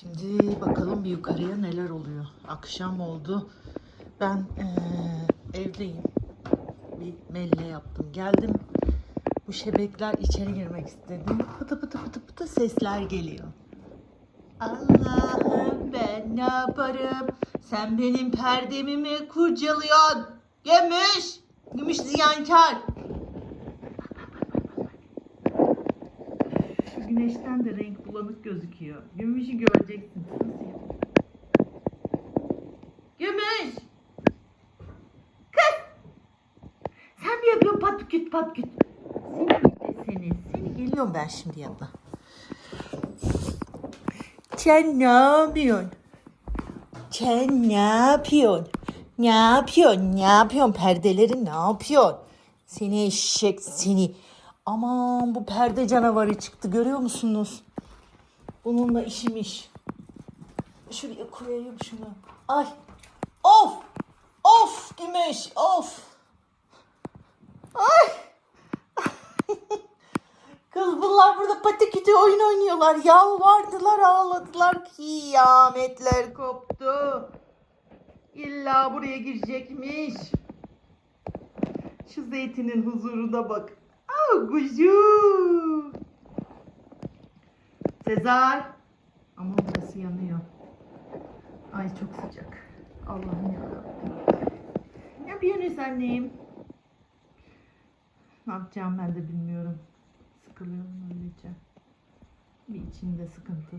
Şimdi bakalım bir yukarıya neler oluyor. Akşam oldu. Ben eee, evdeyim. Bir melle yaptım. Geldim. Bu şebekler içeri girmek istedim. Pıtı pıtı pıtı pıtı sesler geliyor. Allah'ım ben ne yaparım? Sen benim perdemi mi kurcalıyorsun? Gümüş! Gümüş ziyankar! Şu güneşten de renk bulanık gözüküyor. Gümüşü göreceksin. Gümüş! Kız! Sen mi yapıyorsun pat küt pat küt? Seni de seni. Seni geliyorum ben şimdi yanına. Sen ne yapıyorsun? Sen ne yapıyorsun? Ne yapıyorsun? Ne yapıyorsun? Perdeleri ne yapıyorsun? Seni eşek seni. Aman bu perde canavarı çıktı görüyor musunuz? Bununla işim iş. Şuraya koyayım şunu. Ay. Of. Of Güneş. Of. Ay. Kız bunlar burada patikütü oyun oynuyorlar. Yalvardılar ağladılar. Kıyametler koptu. İlla buraya girecekmiş. Şu zeytinin huzuruna bak. Au kuzu. Sezar. Ama burası yanıyor. Ay çok sıcak. Allah'ım yarabbim. Ne yapıyorsunuz annem? Ne yapacağım ben de bilmiyorum. Sıkılıyorum öylece. Bir içinde sıkıntı.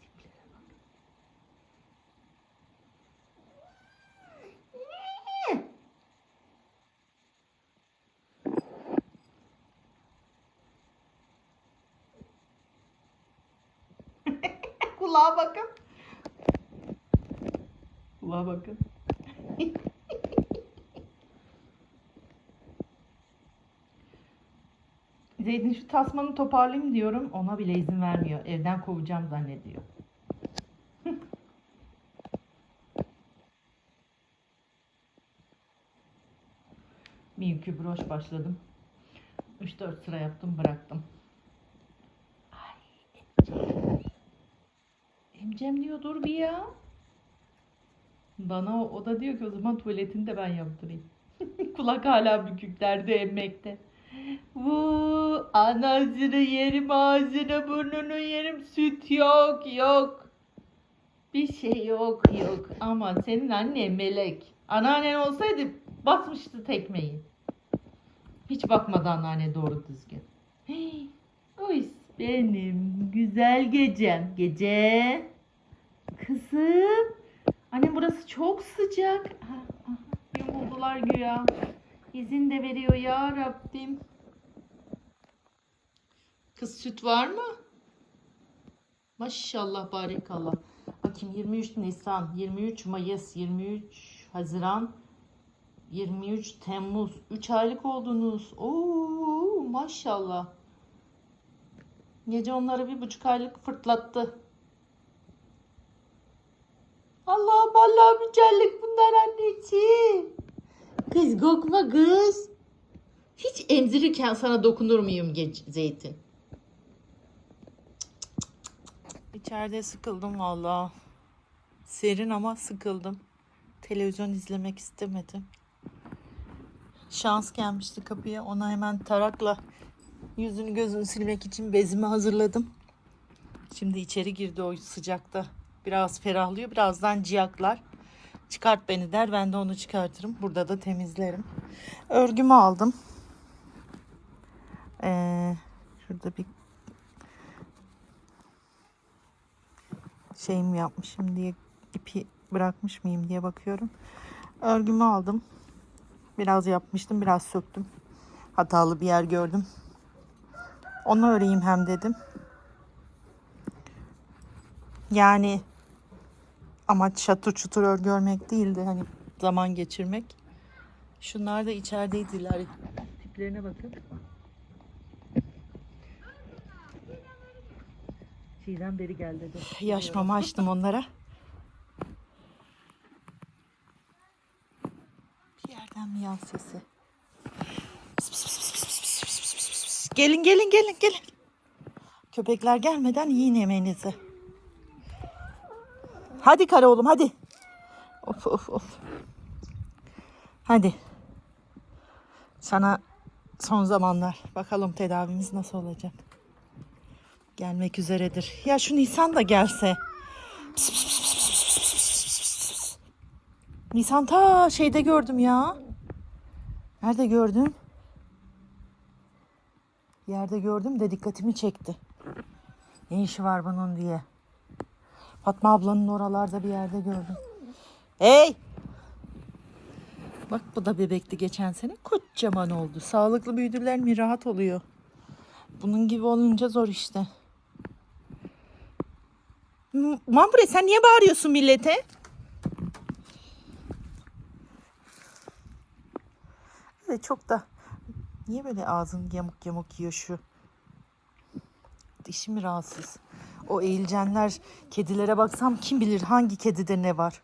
Tiplere bak. Kulağa bakın. Kulağa bakın. Zeytin şu tasmanı toparlayayım diyorum. Ona bile izin vermiyor. Evden kovacağım zannediyor. Bir yükü broş başladım. 3-4 sıra yaptım bıraktım. Ay emeceğim. Emeceğim diyor dur bir ya. Bana o, o da diyor ki o zaman tuvaletini de ben yaptırayım. Kulak hala bükük derdi emmekte. Bu anasını yerim ağzını burnunu yerim süt yok yok. Bir şey yok yok ama senin annen melek. Anneannen olsaydı basmıştı tekmeyi. Hiç bakmadı anneanne doğru düzgün. Hey, oy benim güzel gecem. Gece. Kızım. Annem burası çok sıcak. Ah, ah, Yumuldular güya. İzin de veriyor ya Rabbim. Kız süt var mı? Maşallah barekallah. Bakayım 23 Nisan, 23 Mayıs, 23 Haziran, 23 Temmuz. 3 aylık oldunuz. Oo maşallah. Gece onları bir buçuk aylık fırtlattı. Allah'ım Allah'ım mücellik bunlar anneciğim. Kız korkma kız. Hiç emzirirken sana dokunur muyum Zeytin? İçeride sıkıldım valla. Serin ama sıkıldım. Televizyon izlemek istemedim. Şans gelmişti kapıya. Ona hemen tarakla yüzünü gözünü silmek için bezimi hazırladım. Şimdi içeri girdi o sıcakta. Biraz ferahlıyor. Birazdan ciyaklar. Çıkart beni der. Ben de onu çıkartırım. Burada da temizlerim. Örgümü aldım. Ee, şurada bir şeyim yapmışım diye ipi bırakmış mıyım diye bakıyorum. Örgümü aldım. Biraz yapmıştım, biraz söktüm. Hatalı bir yer gördüm. Onu öreyim hem dedim. Yani amaç çatır çutur görmek değildi. Hani zaman geçirmek. Şunlar da içerideydiler. Tiplerine bakın. Çiğdem beri geldi. Dedi. Yaşmamı açtım onlara. Bir yerden miyav sesi. Gelin gelin gelin gelin. Köpekler gelmeden yiyin yemeğinizi. Hadi kara oğlum hadi. Of of of. Hadi. Sana son zamanlar. Bakalım tedavimiz nasıl olacak. Gelmek üzeredir. Ya şu Nisan da gelse. Pis, pis, pis, pis, pis, pis, pis. Nisan ta şeyde gördüm ya. Nerede gördüm? Yerde gördüm de dikkatimi çekti. Ne işi var bunun diye. Fatma ablanın oralarda bir yerde gördüm. Hey! Bak bu da bebekti geçen sene. Kocaman oldu. Sağlıklı büyüdüler mi rahat oluyor. Bunun gibi olunca zor işte. Mambre sen niye bağırıyorsun millete? Evet çok da niye böyle ağzın yamuk yamuk yiyor şu? Dişim rahatsız. O eğilcenler kedilere baksam kim bilir hangi kedide ne var.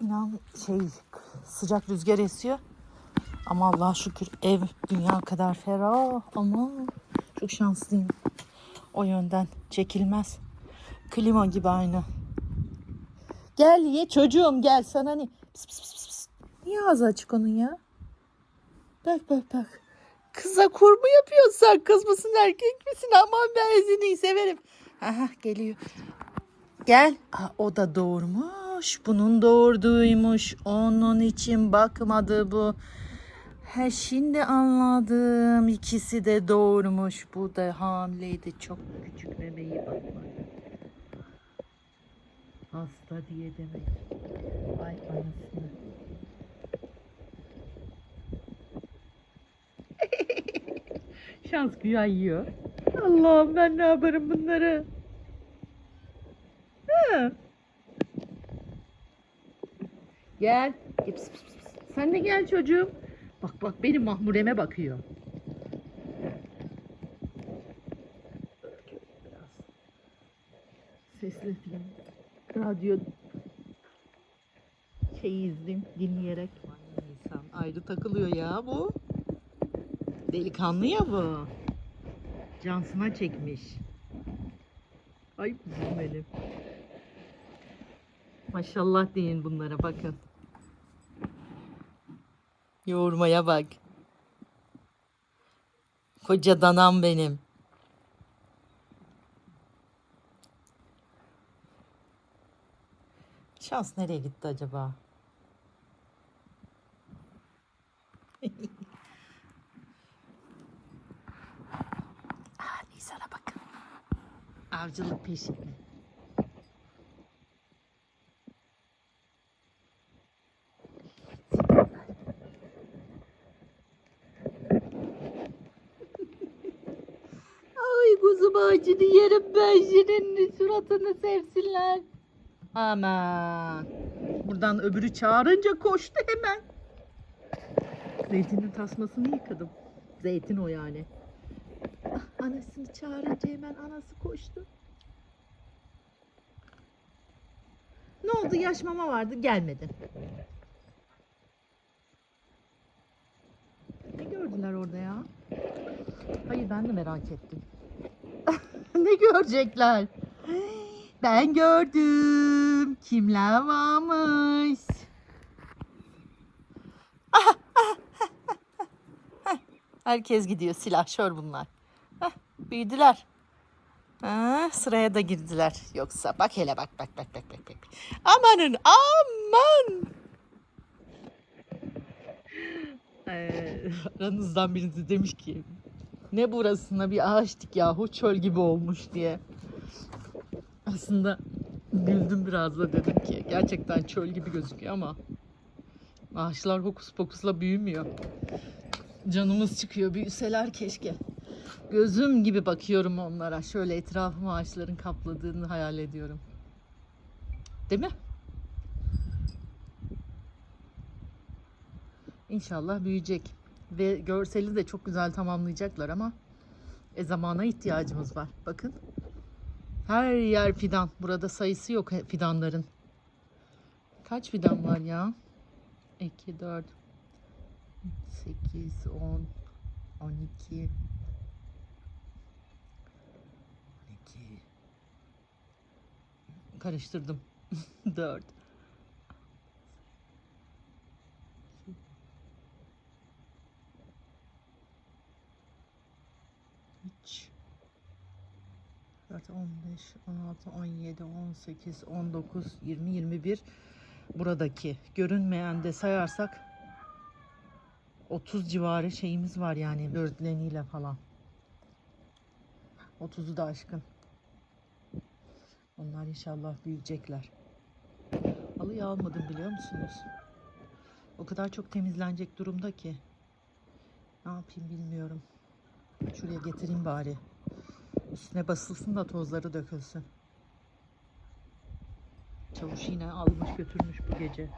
İnan şey sıcak rüzgar esiyor. Ama Allah'a şükür ev dünya kadar ferah ama çok şanslıyım. O yönden çekilmez. Klima gibi aynı. Gel ye çocuğum gel sana ne? Pıs pıs pıs pıs. Niye ağzı açık onun ya? Bak bak bak. Kıza kur mu yapıyorsun? Kız mısın erkek misin? Aman ben seni severim. Aha geliyor. Gel. Aa, o da doğurmuş. Bunun doğurduğuymuş. Onun için bakmadı bu. He şimdi anladım. İkisi de doğurmuş. Bu da hamileydi. Çok küçük bebeği bakmadı. Hasta diye demek. Ay anasını. Şans güya yiyor. Allah'ım ben ne yaparım bunları? Ha. Gel. Pıs, pıs, pıs. Sen de gel çocuğum. Bak bak benim mahmureme bakıyor. Sesli film, radyo şey izleyeyim dinleyerek. İnsan ayrı takılıyor ya bu. Delikanlı ya bu. Cansına çekmiş. Ay kuzum benim. Maşallah deyin bunlara bakın. Yoğurmaya bak. Koca danam benim. Şans nereye gitti acaba? Aa, Nisan'a bakın. Avcılık peşinde. Ay kuzum ağacını yerim ben senin suratını sevsinler. Aman. Buradan öbürü çağırınca koştu hemen. Zeytinin tasmasını yıkadım. Zeytin o yani. Ah, anasını çağırınca hemen anası koştu. Ne oldu? Yaş mama vardı gelmedi. Ne gördüler orada ya? Hayır ben de merak ettim. ne görecekler? Ben gördüm. Kimler varmış? Herkes gidiyor. Silahşör bunlar. Heh, büyüdüler. Ha, sıraya da girdiler. Yoksa bak hele bak bak bak bak bak. bak. Amanın aman. Ee, aranızdan birisi demiş ki ne burasına bir ağaç dik yahu çöl gibi olmuş diye. Aslında güldüm biraz da dedim ki gerçekten çöl gibi gözüküyor ama ağaçlar hokus pokusla büyümüyor. Canımız çıkıyor büyüseler keşke. Gözüm gibi bakıyorum onlara. Şöyle etrafımı ağaçların kapladığını hayal ediyorum. Değil mi? İnşallah büyüyecek. Ve görseli de çok güzel tamamlayacaklar ama e, zamana ihtiyacımız var. Bakın. Her yer fidan. Burada sayısı yok fidanların. Kaç fidan var ya? 2, 4, 8, 10, 12, 12. Karıştırdım. 4. 3 4, 15, 16, 17, 18, 19, 20, 21 buradaki görünmeyen de sayarsak 30 civarı şeyimiz var yani böğürtleniyle falan. 30'u da aşkın. Onlar inşallah büyüyecekler. Halıyı almadım biliyor musunuz? O kadar çok temizlenecek durumda ki. Ne yapayım bilmiyorum. Şuraya getireyim bari. Üstüne basılsın da tozları dökülsün. Çavuş yine almış götürmüş bu gece.